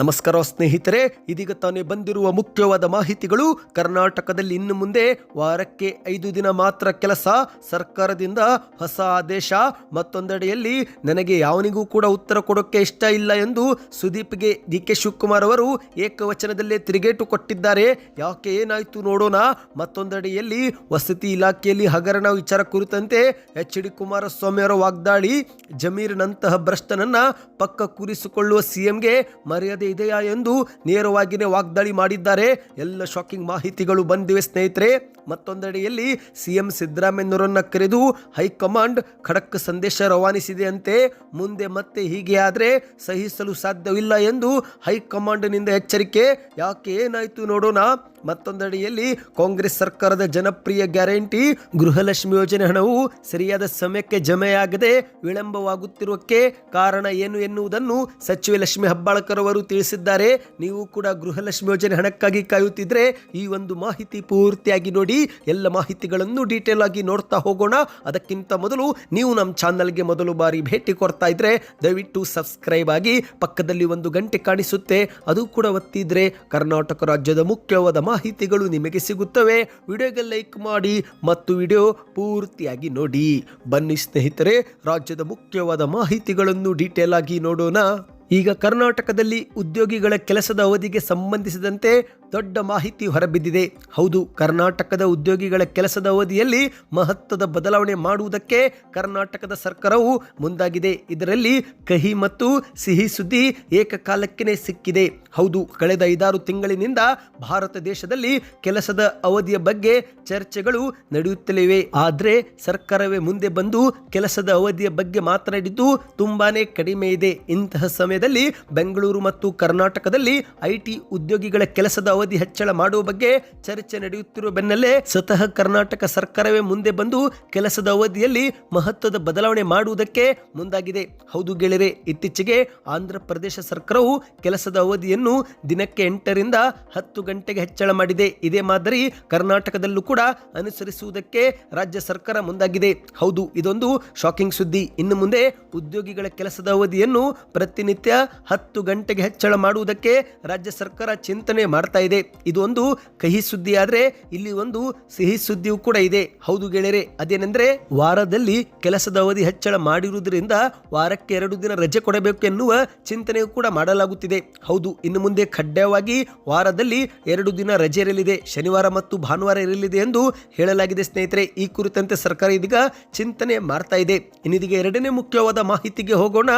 ನಮಸ್ಕಾರ ಸ್ನೇಹಿತರೆ, ಇದೀಗ ತಾನೇ ಬಂದಿರುವ ಮುಖ್ಯವಾದ ಮಾಹಿತಿಗಳು. ಕರ್ನಾಟಕದಲ್ಲಿ ಇನ್ನು ಮುಂದೆ ವಾರಕ್ಕೆ ಐದು ದಿನ ಮಾತ್ರ ಕೆಲಸ, ಸರ್ಕಾರದಿಂದ ಹೊಸ ಆದೇಶ, ಮತ್ತೊಂದೆಡೆಯಲ್ಲಿ ನನಗೆ ಯಾವನಿಗೂ ಕೂಡ ಉತ್ತರ ಕೊಡೋಕೆ ಇಷ್ಟ ಇಲ್ಲ ಎಂದು ಸುದೀಪ್ಗೆ ಡಿ ಕೆ ಶಿವಕುಮಾರ್ ಅವರು ಏಕವಚನದಲ್ಲೇ ತಿರುಗೇಟು ಕೊಟ್ಟಿದ್ದಾರೆ. ಯಾಕೆ ಏನಾಯ್ತು ನೋಡೋಣ. ಮತ್ತೊಂದೆಡೆಯಲ್ಲಿ ವಸತಿ ಇಲಾಖೆಯಲ್ಲಿ ಹಗರಣ ವಿಚಾರ ಕುರಿತಂತೆ ಎಚ್ ಡಿ ಕುಮಾರಸ್ವಾಮಿ ಅವರ ವಾಗ್ದಾಳಿ. ಜಮೀರ್ನಂತಹ ಭ್ರಷ್ಟನನ್ನ ಪಕ್ಕ ಕೂರಿಸಿಕೊಳ್ಳುವ ಸಿಎಂಗೆ ಮರ್ಯಾದೆ ಇದೆಯಾ ಎಂದು ನೇರವಾಗಿಯೇ ವಾಗ್ದಾಳಿ ಮಾಡಿದ್ದಾರೆ. ಎಲ್ಲ ಶಾಕಿಂಗ್ ಮಾಹಿತಿಗಳು ಬಂದಿವೆ ಸ್ನೇಹಿತರೆ. ಮತ್ತೊಂದೆಡೆಯಲ್ಲಿ ಸಿಎಂ ಸಿದ್ದರಾಮಯ್ಯನವರನ್ನ ಕರೆದು ಹೈಕಮಾಂಡ್ ಖಡಕ್ ಸಂದೇಶ ರವಾನಿಸಿದೆಯಂತೆ ಮುಂದೆ ಮತ್ತೆ ಹೀಗೆ ಆದರೆ ಸಹಿಸಲು ಸಾಧ್ಯವಿಲ್ಲ ಎಂದು ಹೈಕಮಾಂಡ್ನಿಂದ ಎಚ್ಚರಿಕೆ. ಯಾಕೆ ಏನಾಯ್ತು ನೋಡೋಣ. ಮತ್ತೊಂದೆಡೆಯಲ್ಲಿ ಕಾಂಗ್ರೆಸ್ ಸರ್ಕಾರದ ಜನಪ್ರಿಯ ಗ್ಯಾರಂಟಿ ಗೃಹಲಕ್ಷ್ಮಿ ಯೋಜನೆ ಹಣವು ಸರಿಯಾದ ಸಮಯಕ್ಕೆ ಜಮೆಯಾಗದೆ ವಿಳಂಬವಾಗುತ್ತಿರುವಕ್ಕೆ ಕಾರಣ ಏನು ಎನ್ನುವುದನ್ನು ಸಚಿವೆ ಲಕ್ಷ್ಮಿ ಹಬ್ಬಾಳ್ಕರ್ ಅವರು ತಿಳಿಸಿದ್ದಾರೆ. ನೀವು ಕೂಡ ಗೃಹಲಕ್ಷ್ಮಿ ಯೋಜನೆ ಹಣಕ್ಕಾಗಿ ಕಾಯುತ್ತಿದ್ರೆ ಈ ಒಂದು ಮಾಹಿತಿ ಪೂರ್ತಿಯಾಗಿ ನೋಡಿ. ಎಲ್ಲ ಮಾಹಿತಿಗಳನ್ನು ಡೀಟೇಲ್ ಆಗಿ ನೋಡ್ತಾ ಹೋಗೋಣ. ಅದಕ್ಕಿಂತ ಮೊದಲು ನೀವು ನಮ್ಮ ಚಾನಲ್ಗೆ ಮೊದಲು ಬಾರಿ ಭೇಟಿ ಕೊಡ್ತಾ ಇದ್ರೆ ದಯವಿಟ್ಟು ಸಬ್ಸ್ಕ್ರೈಬ್ ಆಗಿ ಪಕ್ಕದಲ್ಲಿ ಒಂದು ಗಂಟೆ ಕಾಣಿಸುತ್ತೆ. ಅದು ಕೂಡ ಒತ್ತಿದ್ರೆ ಕರ್ನಾಟಕ ರಾಜ್ಯದ ಮುಖ್ಯವಾದ ಮಾಹಿತಿಗಳು ನಿಮಗೆ ಸಿಗುತ್ತವೆ. ವಿಡಿಯೋಗೆ ಲೈಕ್ ಮಾಡಿ ಮತ್ತು ವಿಡಿಯೋ ಪೂರ್ತಿಯಾಗಿ ನೋಡಿ. ಬನ್ನಿ ಸ್ನೇಹಿತರೆ, ರಾಜ್ಯದ ಮುಖ್ಯವಾದ ಮಾಹಿತಿಗಳನ್ನು ಡೀಟೇಲ್ ಆಗಿ ನೋಡೋಣ. ಈಗ ಕರ್ನಾಟಕದಲ್ಲಿ ಉದ್ಯೋಗಿಗಳ ಕೆಲಸದ ಅವಧಿಗೆ ಸಂಬಂಧಿಸಿದಂತೆ ದೊಡ್ಡ ಮಾಹಿತಿ ಹೊರಬಿದ್ದಿದೆ. ಹೌದು, ಕರ್ನಾಟಕದ ಉದ್ಯೋಗಿಗಳ ಕೆಲಸದ ಅವಧಿಯಲ್ಲಿ ಮಹತ್ವದ ಬದಲಾವಣೆ ಮಾಡುವುದಕ್ಕೆ ಕರ್ನಾಟಕದ ಸರ್ಕಾರವು ಮುಂದಾಗಿದೆ. ಇದರಲ್ಲಿ ಕಹಿ ಮತ್ತು ಸಿಹಿ ಸುದ್ದಿ ಏಕಕಾಲಕ್ಕೆ ಸಿಕ್ಕಿದೆ. ಹೌದು, ಕಳೆದ ಐದಾರು ತಿಂಗಳಿನಿಂದ ಭಾರತ ದೇಶದಲ್ಲಿ ಕೆಲಸದ ಅವಧಿಯ ಬಗ್ಗೆ ಚರ್ಚೆಗಳು ನಡೆಯುತ್ತಲಿವೆ. ಆದರೆ ಸರ್ಕಾರವೇ ಮುಂದೆ ಬಂದು ಕೆಲಸದ ಅವಧಿಯ ಬಗ್ಗೆ ಮಾತನಾಡಿದ್ದು ತುಂಬಾನೇ ಕಡಿಮೆ ಇದೆ. ಇಂತಹ ಸಮಯದಲ್ಲಿ ಬೆಂಗಳೂರು ಮತ್ತು ಕರ್ನಾಟಕದಲ್ಲಿ ಐಟಿ ಉದ್ಯೋಗಿಗಳ ಕೆಲಸದ ಅವಧಿ ಹೆಚ್ಚಳ ಮಾಡುವ ಬಗ್ಗೆ ಚರ್ಚೆ ನಡೆಯುತ್ತಿರುವ ಬೆನ್ನಲ್ಲೇ ಸ್ವತಃ ಕರ್ನಾಟಕ ಸರ್ಕಾರವೇ ಮುಂದೆ ಬಂದು ಕೆಲಸದ ಅವಧಿಯಲ್ಲಿ ಮಹತ್ವದ ಬದಲಾವಣೆ ಮಾಡುವುದಕ್ಕೆ ಮುಂದಾಗಿದೆ. ಹೌದು ಗೆಳೆಯರೆ, ಇತ್ತೀಚೆಗೆ ಆಂಧ್ರ ಪ್ರದೇಶ ಸರ್ಕಾರವು ಕೆಲಸದ ಅವಧಿಯನ್ನು ದಿನಕ್ಕೆ ಎಂಟರಿಂದ ಹತ್ತು ಗಂಟೆಗೆ ಹೆಚ್ಚಳ ಮಾಡಿದೆ. ಇದೇ ಮಾದರಿ ಕರ್ನಾಟಕದಲ್ಲೂ ಕೂಡ ಅನುಸರಿಸುವುದಕ್ಕೆ ರಾಜ್ಯ ಸರ್ಕಾರ ಮುಂದಾಗಿದೆ. ಹೌದು, ಇದೊಂದು ಶಾಕಿಂಗ್ ಸುದ್ದಿ. ಇನ್ನು ಮುಂದೆ ಉದ್ಯೋಗಿಗಳ ಕೆಲಸದ ಅವಧಿಯನ್ನು ಪ್ರತಿನಿತ್ಯ ಹತ್ತು ಗಂಟೆಗೆ ಹೆಚ್ಚಳ ಮಾಡುವುದಕ್ಕೆ ರಾಜ್ಯ ಸರ್ಕಾರ ಚಿಂತನೆ ಮಾಡ್ತಾ ಇದೆ. ಇದು ಒಂದು ಕಹಿ ಸುದ್ದಿ ಆದರೆ ಇಲ್ಲಿ ಒಂದು ಸಿಹಿ ಸುದ್ದಿಯೂ ಕೂಡ ಇದೆ. ಹೌದು ಗೆಳೆಯರೆ, ಅದೇನೆಂದ್ರೆ ವಾರದಲ್ಲಿ ಕೆಲಸದ ಅವಧಿ ಹೆಚ್ಚಳ ಮಾಡಿರುವುದರಿಂದ ವಾರಕ್ಕೆ ಎರಡು ದಿನ ರಜೆ ಕೊಡಬೇಕು ಎನ್ನುವ ಚಿಂತನೆಯೂ ಕೂಡ ಮಾಡಲಾಗುತ್ತಿದೆ. ಹೌದು, ಇನ್ನು ಮುಂದೆ ಕಡ್ಡಾಯವಾಗಿ ವಾರದಲ್ಲಿ ಎರಡು ದಿನ ರಜೆ ಇರಲಿದೆ. ಶನಿವಾರ ಮತ್ತು ಭಾನುವಾರ ಇರಲಿದೆ ಎಂದು ಹೇಳಲಾಗಿದೆ ಸ್ನೇಹಿತರೆ. ಈ ಕುರಿತಂತೆ ಸರ್ಕಾರ ಇದೀಗ ಚಿಂತನೆ ಮಾಡ್ತಾ ಇದೆ. ಇನ್ನಿದೀಗ ಎರಡನೇ ಮುಖ್ಯವಾದ ಮಾಹಿತಿಗೆ ಹೋಗೋಣ.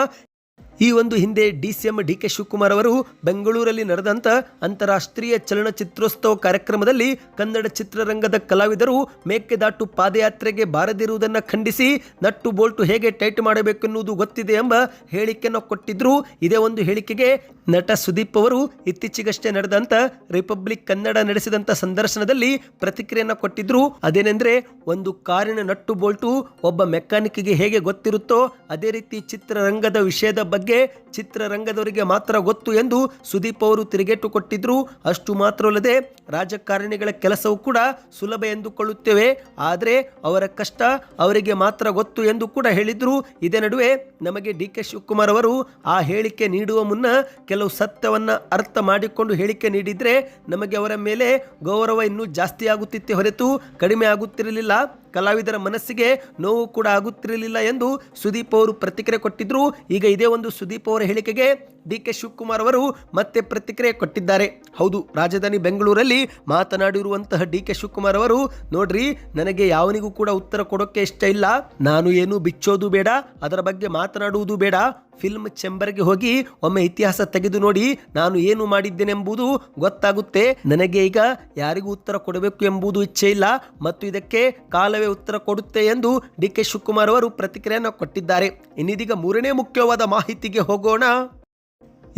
ಈ ಒಂದು ಹಿಂದೆ D C M D K Shivakumar ಅವರು ಬೆಂಗಳೂರಲ್ಲಿ ನಡೆದಂತ ಅಂತಾರಾಷ್ಟ್ರೀಯ ಚಲನಚಿತ್ರೋತ್ಸವ ಕಾರ್ಯಕ್ರಮದಲ್ಲಿ ಕನ್ನಡ ಚಿತ್ರರಂಗದ ಕಲಾವಿದರು ಮೇಕೆದಾಟು ಪಾದಯಾತ್ರೆಗೆ ಬಾರದಿರುವುದನ್ನು ಖಂಡಿಸಿ ನಟ್ಟು ಬೋಲ್ಟು ಹೇಗೆ ಟೈಟ್ ಮಾಡಬೇಕೆನ್ನುವುದು ಗೊತ್ತಿದೆ ಎಂಬ ಹೇಳಿಕೆಯನ್ನು ಕೊಟ್ಟಿದ್ರು. ಇದೇ ಒಂದು ಹೇಳಿಕೆಗೆ ನಟ ಸುದೀಪ್ ಅವರು ಇತ್ತೀಚೆಗಷ್ಟೇ ನಡೆದಂತ ರಿಪಬ್ಲಿಕ್ ಕನ್ನಡ ನಡೆಸಿದಂತ ಸಂದರ್ಶನದಲ್ಲಿ ಪ್ರತಿಕ್ರಿಯೆಯನ್ನು ಕೊಟ್ಟಿದ್ರು. ಅದೇನೆಂದ್ರೆ ಒಂದು ಕಾರಿನ ನಟ್ಟು ಬೋಲ್ಟು ಒಬ್ಬ ಮೆಕ್ಯಾನಿಕ್ಗೆ ಹೇಗೆ ಗೊತ್ತಿರುತ್ತೋ ಅದೇ ರೀತಿ ಚಿತ್ರರಂಗದ ವಿಷಯದ ಬಗ್ಗೆ ಚಿತ್ರರಂಗದವರಿಗೆ ಮಾತ್ರ ಗೊತ್ತು ಎಂದು ಸುದೀಪ್ ಅವರು ತಿರುಗೇಟು ಕೊಟ್ಟಿದ್ರು ಅಷ್ಟು ಮಾತ್ರವಲ್ಲದೆ ರಾಜಕಾರಣಿಗಳ ಕೆಲಸವೂ ಕೂಡ ಸುಲಭ ಎಂದುಕೊಳ್ಳುತ್ತೇವೆ. ಆದರೆ ಅವರ ಕಷ್ಟ ಅವರಿಗೆ ಮಾತ್ರ ಗೊತ್ತು ಎಂದು ಕೂಡ ಹೇಳಿದ್ರು. ಇದೇ ನಡುವೆ ನಮಗೆ ಡಿ ಕೆ ಶಿವಕುಮಾರ್ ಅವರು ಆ ಹೇಳಿಕೆ ನೀಡುವ ಮುನ್ನ ಕೆಲವು ಸತ್ಯವನ್ನು ಅರ್ಥ ಮಾಡಿಕೊಂಡು ಹೇಳಿಕೆ ನೀಡಿದರೆ ನಮಗೆ ಅವರ ಮೇಲೆ ಗೌರವ ಇನ್ನೂ ಜಾಸ್ತಿ ಆಗುತ್ತಿತ್ತೆ ಹೊರತು ಕಡಿಮೆ ಆಗುತ್ತಿರಲಿಲ್ಲ. ಕಲಾವಿದರ ಮನಸ್ಸಿಗೆ ನೋವು ಕೂಡ ಆಗುತ್ತಿರಲಿಲ್ಲ ಎಂದು ಸುದೀಪ್ ಅವರು ಪ್ರತಿಕ್ರಿಯೆ ಕೊಟ್ಟಿದ್ದರು ಈಗ ಇದೇ ಒಂದು ಸುದೀಪ್ ಅವರ ಹೇಳಿಕೆಗೆ ಡಿ ಕೆ ಶಿವಕುಮಾರ್ ಅವರು ಮತ್ತೆ ಪ್ರತಿಕ್ರಿಯೆ ಕೊಟ್ಟಿದ್ದಾರೆ. ಹೌದು, ರಾಜಧಾನಿ ಬೆಂಗಳೂರಲ್ಲಿ ಮಾತನಾಡಿರುವಂತಹ ಡಿ ಕೆ ಶಿವಕುಮಾರ್ ಅವರು, ನೋಡ್ರಿ, ನನಗೆ ಯಾವನಿಗೂ ಕೂಡ ಉತ್ತರ ಕೊಡೋಕೆ ಇಷ್ಟ ಇಲ್ಲ. ನಾನು ಏನು ಬಿಚ್ಚೋದು ಬೇಡ. ಅದರ ಬಗ್ಗೆ ಮಾತನಾಡುವುದು ಬೇಡ. ಫಿಲ್ಮ್ ಚೆಂಬರ್ಗೆ ಹೋಗಿ ಒಮ್ಮೆ ಇತಿಹಾಸ ತೆಗೆದು ನೋಡಿ ನಾನು ಏನು ಮಾಡಿದ್ದೇನೆಂಬುದು ಗೊತ್ತಾಗುತ್ತೆ. ನನಗೆ ಈಗ ಯಾರಿಗೂ ಉತ್ತರ ಕೊಡಬೇಕು ಎಂಬುದು ಇಚ್ಛೆ ಇಲ್ಲ. ಮತ್ತು ಇದಕ್ಕೆ ಕಾಲವೇ ಉತ್ತರ ಕೊಡುತ್ತೆ ಎಂದು ಡಿ ಕೆ ಶಿವಕುಮಾರ್ ಅವರು ಪ್ರತಿಕ್ರಿಯೆಯನ್ನು ಕೊಟ್ಟಿದ್ದಾರೆ. ಇನ್ನಿದೀಗ ಮೂರನೇ ಮುಖ್ಯವಾದ ಮಾಹಿತಿಗೆ ಹೋಗೋಣ.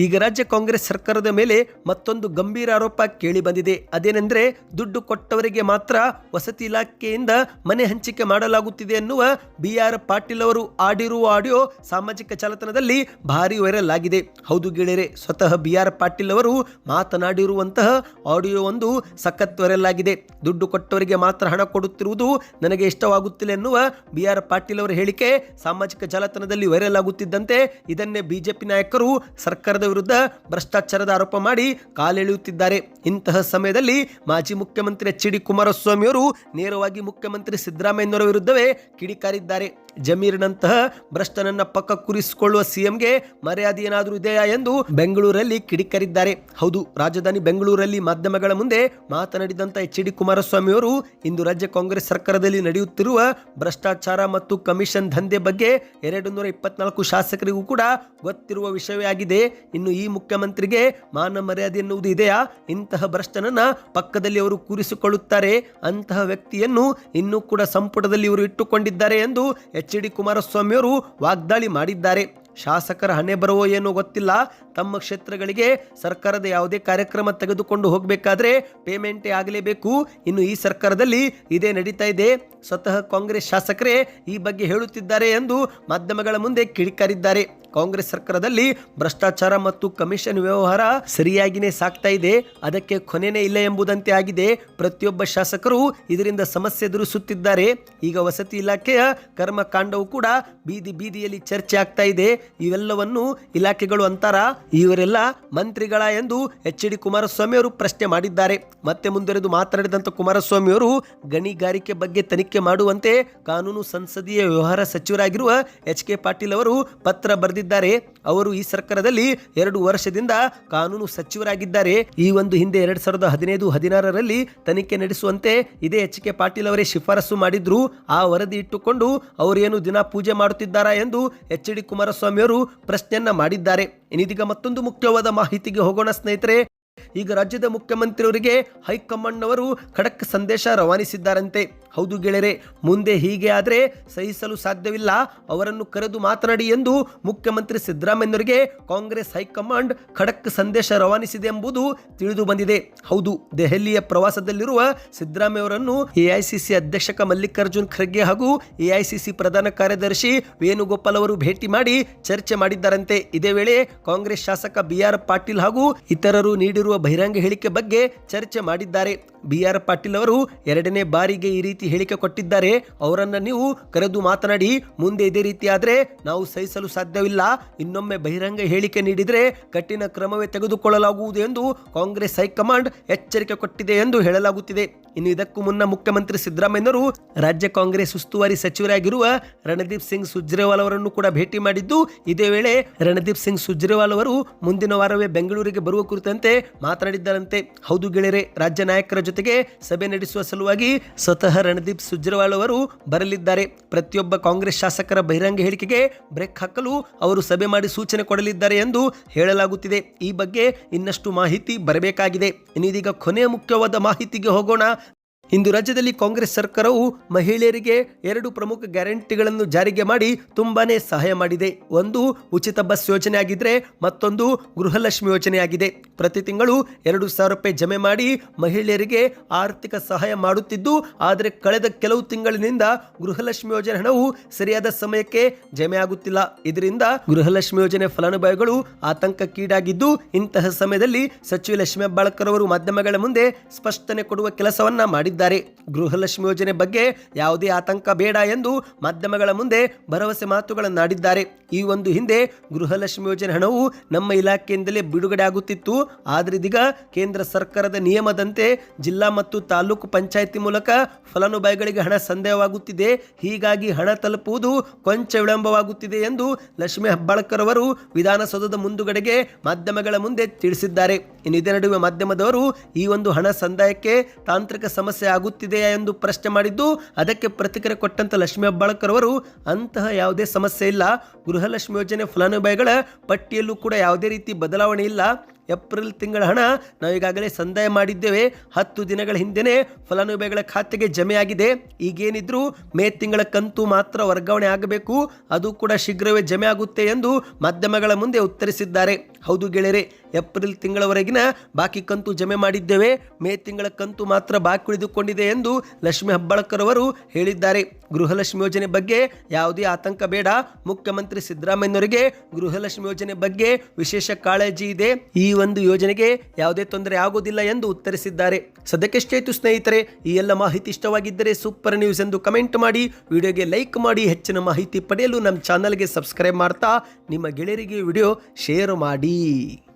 ಈಗ ರಾಜ್ಯ ಕಾಂಗ್ರೆಸ್ ಸರ್ಕಾರದ ಮೇಲೆ ಮತ್ತೊಂದು ಗಂಭೀರ ಆರೋಪ ಕೇಳಿ ಬಂದಿದೆ. ಅದೇನೆಂದ್ರೆ ದುಡ್ಡು ಕೊಟ್ಟವರಿಗೆ ಮಾತ್ರ ವಸತಿ ಇಲಾಖೆಯಿಂದ ಮನೆ ಹಂಚಿಕೆ ಮಾಡಲಾಗುತ್ತಿದೆ ಎನ್ನುವ ಬಿ ಆರ್ ಪಾಟೀಲ್ ಅವರು ಆಡಿರುವ ಆಡಿಯೋ ಸಾಮಾಜಿಕ ಜಾಲತಾಣದಲ್ಲಿ ಭಾರಿ ವೈರಲ್ ಆಗಿದೆ. ಹೌದು ಗೆಳೆಯರೆ, ಸ್ವತಃ ಬಿ ಆರ್ ಪಾಟೀಲ್ ಅವರು ಮಾತನಾಡಿರುವಂತಹ ಆಡಿಯೋ ಒಂದು ಸಖತ್ ವೈರಲ್ ಆಗಿದೆ. ದುಡ್ಡು ಕೊಟ್ಟವರಿಗೆ ಮಾತ್ರ ಹಣ ಕೊಡುತ್ತಿರುವುದು ನನಗೆ ಇಷ್ಟವಾಗುತ್ತಿಲ್ಲ ಎನ್ನುವ ಬಿ ಆರ್ ಪಾಟೀಲ್ ಅವರ ಹೇಳಿಕೆ ಸಾಮಾಜಿಕ ಜಾಲತಾಣದಲ್ಲಿ ವೈರಲ್ ಆಗುತ್ತಿದ್ದಂತೆ ಇದನ್ನೇ ಬಿಜೆಪಿ ನಾಯಕರು ಸರ್ಕಾರದ ವಿರುದ್ಧ ಭ್ರಷ್ಟಾಚಾರದ ಆರೋಪ ಮಾಡಿ ಕಾಲೆಳೆಯುತ್ತಿದ್ದಾರೆ. ಇಂತಹ ಸಮಯದಲ್ಲಿ ಮಾಜಿ ಮುಖ್ಯಮಂತ್ರಿ ಎಚ್ ಡಿ ಕುಮಾರಸ್ವಾಮಿ ಅವರು ನೇರವಾಗಿ ಮುಖ್ಯಮಂತ್ರಿ ಸಿದ್ದರಾಮಯ್ಯನವರ ವಿರುದ್ಧವೇ ಕಿಡಿಕಾರಿದ್ದಾರೆ. ಜಮೀರ್ನಂತಹ ಭ್ರಷ್ಟನನ್ನ ಪಕ್ಕ ಕುರಿಸಿಕೊಳ್ಳುವ ಸಿಎಂಗೆ ಮರ್ಯಾದೆ ಏನಾದರೂ ಇದೆಯಾ ಎಂದು ಬೆಂಗಳೂರಲ್ಲಿ ಕಿಡಿಕರಿದ್ದಾರೆ. ಹೌದು, ರಾಜಧಾನಿ ಬೆಂಗಳೂರಲ್ಲಿ ಮಾಧ್ಯಮಗಳ ಮುಂದೆ ಮಾತನಾಡಿದಂತ ಎಚ್ ಡಿ ಕುಮಾರಸ್ವಾಮಿ ಅವರು ಇಂದು ರಾಜ್ಯ ಕಾಂಗ್ರೆಸ್ ಸರ್ಕಾರದಲ್ಲಿ ನಡೆಯುತ್ತಿರುವ ಭ್ರಷ್ಟಾಚಾರ ಮತ್ತು ಕಮಿಷನ್ ದಂಧೆ ಬಗ್ಗೆ ಎರಡು ನೂರ ಇಪ್ಪತ್ನಾಲ್ಕು ಶಾಸಕರಿಗೂ ಕೂಡ ಗೊತ್ತಿರುವ ವಿಷಯವೇ ಆಗಿದೆ. ಇನ್ನು ಈ ಮುಖ್ಯಮಂತ್ರಿಗೆ ಮಾನ ಮರ್ಯಾದೆ ಎನ್ನುವುದು ಇದೆಯಾ? ಇಂತಹ ಭ್ರಷ್ಟನನ್ನ ಪಕ್ಕದಲ್ಲಿ ಅವರು ಕೂರಿಸಿಕೊಳ್ಳುತ್ತಾರೆ. ಅಂತಹ ವ್ಯಕ್ತಿಯನ್ನು ಇನ್ನೂ ಕೂಡ ಸಂಪುಟದಲ್ಲಿ ಇವರು ಇಟ್ಟುಕೊಂಡಿದ್ದಾರೆ ಎಂದು ಎಚ್ ಡಿ ಕುಮಾರಸ್ವಾಮಿ ಅವರು ವಾಗ್ದಾಳಿ ಮಾಡಿದ್ದಾರೆ. ಶಾಸಕರ ಹಣೆ ಬರುವೋ ಏನೋ ಗೊತ್ತಿಲ್ಲ. ತಮ್ಮ ಕ್ಷೇತ್ರಗಳಿಗೆ ಸರ್ಕಾರದ ಯಾವುದೇ ಕಾರ್ಯಕ್ರಮ ತೆಗೆದುಕೊಂಡು ಹೋಗಬೇಕಾದ್ರೆ ಪೇಮೆಂಟೇ ಆಗಲೇಬೇಕು. ಇನ್ನು ಈ ಸರ್ಕಾರದಲ್ಲಿ ಇದೇ ನಡೀತಾ ಇದೆ. ಸ್ವತಃ ಕಾಂಗ್ರೆಸ್ ಶಾಸಕರೇ ಈ ಬಗ್ಗೆ ಹೇಳುತ್ತಿದ್ದಾರೆ ಎಂದು ಮಾಧ್ಯಮಗಳ ಮುಂದೆ ಕಿಡಿಕಾರಿದ್ದಾರೆ. ಕಾಂಗ್ರೆಸ್ ಸರ್ಕಾರದಲ್ಲಿ ಭ್ರಷ್ಟಾಚಾರ ಮತ್ತು ಕಮಿಷನ್ ವ್ಯವಹಾರ ಸರಿಯಾಗಿನೇ ಸಾಕ್ತಾ ಇದೆ. ಅದಕ್ಕೆ ಕೊನೆನೇ ಇಲ್ಲ ಎಂಬುದಂತೆ ಆಗಿದೆ. ಪ್ರತಿಯೊಬ್ಬ ಶಾಸಕರು ಇದರಿಂದ ಸಮಸ್ಯೆ ಎದುರಿಸುತ್ತಿದ್ದಾರೆ. ಈಗ ವಸತಿ ಇಲಾಖೆಯ ಕರ್ಮಕಾಂಡವು ಕೂಡ ಬೀದಿ ಬೀದಿಯಲ್ಲಿ ಚರ್ಚೆ ಆಗ್ತಾ ಇದೆ. ಇವೆಲ್ಲವನ್ನು ಇಲಾಖೆಗಳು ಅಂತಾರ. ಇವರೆಲ್ಲ ಮಂತ್ರಿಗಳ ಎಂದು ಎಚ್ ಡಿ ಕುಮಾರಸ್ವಾಮಿ ಅವರು ಪ್ರಶ್ನೆ ಮಾಡಿದ್ದಾರೆ. ಮತ್ತೆ ಮುಂದುವರೆದು ಮಾತನಾಡಿದಂತ ಕುಮಾರಸ್ವಾಮಿ ಅವರು ಗಣಿಗಾರಿಕೆ ಬಗ್ಗೆ ತನಿಖೆ ಮಾಡುವಂತೆ ಕಾನೂನು ಸಂಸದೀಯ ವ್ಯವಹಾರ ಸಚಿವರಾಗಿರುವ ಎಚ್ ಕೆ ಪಾಟೀಲ್ ಅವರು ಪತ್ರ ಬರೆದಿದ್ದಾರೆ ಅವರು ಈ ಸರ್ಕಾರದಲ್ಲಿ ಎರಡು ವರ್ಷದಿಂದ ಕಾನೂನು ಸಚಿವರಾಗಿದ್ದಾರೆ. ಈ ಒಂದು ಹಿಂದೆ ಎರಡ್ ಸಾವಿರದ ಹದಿನೈದು, ಹದಿನಾರರಲ್ಲಿ ತನಿಖೆ ನಡೆಸುವಂತೆ ಇದೇ ಎಚ್ ಕೆ ಪಾಟೀಲ್ ಅವರೇ ಶಿಫಾರಸು ಮಾಡಿದ್ರು. ಆ ವರದಿ ಇಟ್ಟುಕೊಂಡು ಅವರೇನು ದಿನ ಪೂಜೆ ಮಾಡುತ್ತಿದ್ದಾರಾ ಎಂದು ಎಚ್ ಡಿ ಕುಮಾರಸ್ವಾಮಿ ಅವರು ಪ್ರಶ್ನೆಯನ್ನ ಮಾಡಿದ್ದಾರೆ. ಇನ್ನಿದೀಗ ಮತ್ತೊಂದು ಮುಖ್ಯವಾದ ಮಾಹಿತಿಗೆ ಹೋಗೋಣ ಸ್ನೇಹಿತರೆ. ಈಗ ರಾಜ್ಯದ ಮುಖ್ಯಮಂತ್ರಿಯವರಿಗೆ ಹೈಕಮಾಂಡ್ ಅವರು ಖಡಕ್ ಸಂದೇಶ ರವಾನಿಸಿದ್ದಾರಂತೆ. ಹೌದು ಗೆಳೆಯರೆ, ಮುಂದೆ ಹೀಗೆ ಆದರೆ ಸಹಿಸಲು ಸಾಧ್ಯವಿಲ್ಲ. ಅವರನ್ನು ಕರೆದು ಮಾತನಾಡಿ ಎಂದು ಮುಖ್ಯಮಂತ್ರಿ ಸಿದ್ದರಾಮಯ್ಯನವರಿಗೆ ಕಾಂಗ್ರೆಸ್ ಹೈಕಮಾಂಡ್ ಖಡಕ್ ಸಂದೇಶ ರವಾನಿಸಿದೆ ಎಂಬುದು ತಿಳಿದು ಬಂದಿದೆ. ಹೌದು, ದೆಹಲಿಯ ಪ್ರವಾಸದಲ್ಲಿರುವ ಸಿದ್ದರಾಮಯ್ಯ ಅವರನ್ನು ಎಐಸಿಸಿ ಅಧ್ಯಕ್ಷಕ ಮಲ್ಲಿಕಾರ್ಜುನ್ ಖರ್ಗೆ ಹಾಗೂ ಎಐಸಿಸಿ ಪ್ರಧಾನ ಕಾರ್ಯದರ್ಶಿ ವೇಣುಗೋಪಾಲ್ ಅವರು ಭೇಟಿ ಮಾಡಿ ಚರ್ಚೆ ಮಾಡಿದ್ದಾರಂತೆ. ಇದೇ ವೇಳೆ ಕಾಂಗ್ರೆಸ್ ಶಾಸಕ ಬಿ ಆರ್ ಪಾಟೀಲ್ ಹಾಗೂ ಇತರರು ನೀಡಿರುವ ಬಹಿರಂಗ ಹೇಳಿಕೆ ಬಗ್ಗೆ ಚರ್ಚೆ ಮಾಡಿದ್ದಾರೆ. ಬಿ ಆರ್ ಪಾಟೀಲ್ ಅವರು ಎರಡನೇ ಬಾರಿಗೆ ಈ ರೀತಿ ಹೇಳಿಕೆ ಕೊಟ್ಟಿದ್ದಾರೆ. ಅವರನ್ನು ನೀವು ಕರೆದು ಮಾತನಾಡಿ, ಮುಂದೆ ಇದೇ ರೀತಿ ಆದರೆ ನಾವು ಸಹಿಸಲು ಸಾಧ್ಯವಿಲ್ಲ. ಇನ್ನೊಮ್ಮೆ ಬಹಿರಂಗ ಹೇಳಿಕೆ ನೀಡಿದರೆ ಕಠಿಣ ಕ್ರಮವೇ ತೆಗೆದುಕೊಳ್ಳಲಾಗುವುದು ಎಂದು ಕಾಂಗ್ರೆಸ್ ಹೈಕಮಾಂಡ್ ಎಚ್ಚರಿಕೆ ಕೊಟ್ಟಿದೆ ಎಂದು ಹೇಳಲಾಗುತ್ತಿದೆ. ಇನ್ನು ಇದಕ್ಕೂ ಮುನ್ನ ಮುಖ್ಯಮಂತ್ರಿ ಸಿದ್ದರಾಮಯ್ಯನವರು ರಾಜ್ಯ ಕಾಂಗ್ರೆಸ್ ಉಸ್ತುವಾರಿ ಸಚಿವರಾಗಿರುವ ರಣದೀಪ್ ಸಿಂಗ್ ಸುರ್ಜೇವಾಲ್ ಅವರನ್ನು ಕೂಡ ಭೇಟಿ ಮಾಡಿದ್ದು, ಇದೇ ವೇಳೆ ರಣದೀಪ್ ಸಿಂಗ್ ಸುರ್ಜೇವಾಲ್ ಅವರು ಮುಂದಿನ ವಾರವೇ ಬೆಂಗಳೂರಿಗೆ ಬರುವ ಕುರಿತಂತೆ ಮಾತನಾಡಿದ್ದಾರಂತೆ. ಹೌದು ಗೆಳೆಯರೆ, ರಾಜ್ಯ ನಾಯಕರ ಜೊತೆಗೆ ಸಭೆ ನಡೆಸುವ ಸಲುವಾಗಿ ಸ್ವತಃ ರಣದೀಪ್ ಸುರ್ಜೇವಾಲ್ ಅವರು ಬರಲಿದ್ದಾರೆ. ಪ್ರತಿಯೊಬ್ಬ ಕಾಂಗ್ರೆಸ್ ಶಾಸಕರ ಬಹಿರಂಗ ಹೇಳಿಕೆಗೆ ಬ್ರೇಕ್ ಹಾಕಲು ಅವರು ಸಭೆ ಮಾಡಿ ಸೂಚನೆ ಕೊಡಲಿದ್ದಾರೆ ಎಂದು ಹೇಳಲಾಗುತ್ತಿದೆ. ಈ ಬಗ್ಗೆ ಇನ್ನಷ್ಟು ಮಾಹಿತಿ ಬರಬೇಕಾಗಿದೆ. ಇನ್ನೀಗ ಕೊನೆಯ ಮುಖ್ಯವಾದ ಮಾಹಿತಿಗೆ ಹೋಗೋಣ. ಇಂದು ರಾಜ್ಯದಲ್ಲಿ ಕಾಂಗ್ರೆಸ್ ಸರ್ಕಾರವು ಮಹಿಳೆಯರಿಗೆ ಎರಡು ಪ್ರಮುಖ ಗ್ಯಾರಂಟಿಗಳನ್ನು ಜಾರಿಗೆ ಮಾಡಿ ತುಂಬಾನೇ ಸಹಾಯ ಮಾಡಿದೆ. ಒಂದು ಉಚಿತ ಬಸ್ ಯೋಜನೆ ಆಗಿದ್ರೆ ಮತ್ತೊಂದು ಗೃಹಲಕ್ಷ್ಮಿ ಯೋಜನೆ ಆಗಿದೆ ಪ್ರತಿ ತಿಂಗಳು ಎರಡು ಸಾವಿರ ರೂಪಾಯಿ ಜಮೆ ಮಾಡಿ ಮಹಿಳೆಯರಿಗೆ ಆರ್ಥಿಕ ಸಹಾಯ ಮಾಡುತ್ತಿದ್ದು, ಆದರೆ ಕಳೆದ ಕೆಲವು ತಿಂಗಳಿನಿಂದ ಗೃಹಲಕ್ಷ್ಮಿ ಯೋಜನೆ ಹಣವು ಸರಿಯಾದ ಸಮಯಕ್ಕೆ ಜಮೆ ಆಗುತ್ತಿಲ್ಲ. ಇದರಿಂದ ಗೃಹಲಕ್ಷ್ಮಿ ಯೋಜನೆ ಫಲಾನುಭವಿಗಳು ಆತಂಕಕ್ಕೀಡಾಗಿದ್ದು, ಇಂತಹ ಸಮಯದಲ್ಲಿ ಸಚಿವ ಲಕ್ಷ್ಮೀ ಹೆಬ್ಬಾಳ್ಕರ್ ಅವರು ಮಾಧ್ಯಮಗಳ ಮುಂದೆ ಸ್ಪಷ್ಟನೆ ಕೊಡುವ ಕೆಲಸವನ್ನ ಮಾಡಿದ್ದಾರೆ. ಗೃಹಲಕ್ಷ್ಮಿ ಯೋಜನೆ ಬಗ್ಗೆ ಯಾವುದೇ ಆತಂಕ ಬೇಡ ಎಂದು ಮಾಧ್ಯಮಗಳ ಮುಂದೆ ಭರವಸೆ ಮಾತುಗಳನ್ನಾಡಿದ್ದಾರೆ. ಈ ಒಂದು ಹಿಂದೆ ಗೃಹಲಕ್ಷ್ಮಿ ಯೋಜನೆ ಹಣವು ನಮ್ಮ ಇಲಾಖೆಯಿಂದಲೇ ಬಿಡುಗಡೆ ಆಗುತ್ತಿತ್ತು. ಆದರೆ ಇದೀಗ ಕೇಂದ್ರ ಸರ್ಕಾರದ ನಿಯಮದಂತೆ ಜಿಲ್ಲಾ ಮತ್ತು ತಾಲೂಕು ಪಂಚಾಯಿತಿ ಮೂಲಕ ಫಲಾನುಭವಿಗಳಿಗೆ ಹಣ ಸಂದೇಹವಾಗುತ್ತಿದೆ. ಹೀಗಾಗಿ ಹಣ ತಲುಪುವುದು ಕೊಂಚ ವಿಳಂಬವಾಗುತ್ತಿದೆ ಎಂದು ಲಕ್ಷ್ಮಿ ಹೆಬ್ಬಾಳ್ಕರ್ ಅವರು ವಿಧಾನಸೌಧದ ಮುಂದುಗಡೆಗೆ ಮಾಧ್ಯಮಗಳ ಮುಂದೆ ತಿಳಿಸಿದ್ದಾರೆ. ಇನ್ನು ಇದೇ ನಡುವೆ ಮಾಧ್ಯಮದವರು ಈ ಒಂದು ಹಣ ಸಂದಾಯಕ್ಕೆ ತಾಂತ್ರಿಕ ಸಮಸ್ಯೆ ಆಗುತ್ತಿದೆಯಾ ಎಂದು ಪ್ರಶ್ನೆ ಮಾಡಿದ್ದು, ಅದಕ್ಕೆ ಪ್ರತಿಕ್ರಿಯೆ ಕೊಟ್ಟಂತ ಲಕ್ಷ್ಮೀ ಹೆಬ್ಬಾಳ್ಕರ್ ಅವರು ಅಂತಹ ಯಾವುದೇ ಸಮಸ್ಯೆ ಇಲ್ಲ. ಗೃಹಲಕ್ಷ್ಮಿ ಯೋಜನೆ ಫಲಾನುಭವಿಗಳ ಪಟ್ಟಿಯಲ್ಲೂ ಕೂಡ ಯಾವುದೇ ರೀತಿ ಬದಲಾವಣೆ ಇಲ್ಲ. ಏಪ್ರಿಲ್ ತಿಂಗಳ ಹಣ ನಾವೀಗಾಗಲೇ ಸಂದಾಯ ಮಾಡಿದ್ದೇವೆ. ಹತ್ತು ದಿನಗಳ ಹಿಂದೆನೇ ಫಲಾನುಭವಿಗಳ ಖಾತೆಗೆ ಜಮೆಯಾಗಿದೆ. ಈಗೇನಿದ್ರೂ ಮೇ ತಿಂಗಳ ಕಂತು ಮಾತ್ರ ವರ್ಗಾವಣೆ ಆಗಬೇಕು. ಅದು ಕೂಡ ಶೀಘ್ರವೇ ಜಮೆ ಆಗುತ್ತೆ ಎಂದು ಮಾಧ್ಯಮಗಳ ಮುಂದೆ ಉತ್ತರಿಸಿದ್ದಾರೆ. ಹೌದು ಗೆಳೆಯರೆ, ಏಪ್ರಿಲ್ ತಿಂಗಳವರೆಗಿನ ಬಾಕಿ ಕಂತು ಜಮೆ ಮಾಡಿದ್ದೇವೆ. ಮೇ ತಿಂಗಳ ಕಂತು ಮಾತ್ರ ಬಾಕಿ ಉಳಿದುಕೊಂಡಿದೆ ಎಂದು ಲಕ್ಷ್ಮಿ ಹೆಬ್ಬಾಳ್ಕರ್ ಅವರು ಹೇಳಿದ್ದಾರೆ. ಗೃಹಲಕ್ಷ್ಮಿ ಯೋಜನೆ ಬಗ್ಗೆ ಯಾವುದೇ ಆತಂಕ ಬೇಡ. ಮುಖ್ಯಮಂತ್ರಿ ಸಿದ್ದರಾಮಯ್ಯನವರಿಗೆ ಗೃಹಲಕ್ಷ್ಮಿ ಯೋಜನೆ ಬಗ್ಗೆ ವಿಶೇಷ ಕಾಳಜಿ ಇದೆ. ಈ ಒಂದು ಯೋಜನೆಗೆ ಯಾವುದೇ ತೊಂದರೆ ಆಗುವುದಿಲ್ಲ ಎಂದು ಉತ್ತರಿಸಿದ್ದಾರೆ. ಸದ್ಯಕ್ಕೆ ಇತ್ತು ಸ್ನೇಹಿತರೆ, ಈ ಎಲ್ಲ ಮಾಹಿತಿ ಇಷ್ಟವಾಗಿದ್ದರೆ ಸೂಪರ್ ನ್ಯೂಸ್ ಎಂದು ಕಮೆಂಟ್ ಮಾಡಿ, ವಿಡಿಯೋಗೆ ಲೈಕ್ ಮಾಡಿ, ಹೆಚ್ಚಿನ ಮಾಹಿತಿ ಪಡೆಯಲು ನಮ್ಮ ಚಾನಲ್ಗೆ ಸಬ್ಸ್ಕ್ರೈಬ್ ಮಾಡ್ತಾ, ನಿಮ್ಮ ಗೆಳೆಯರಿಗೆ ವಿಡಿಯೋ ಶೇರ್ ಮಾಡಿ. ಮಾಡಿ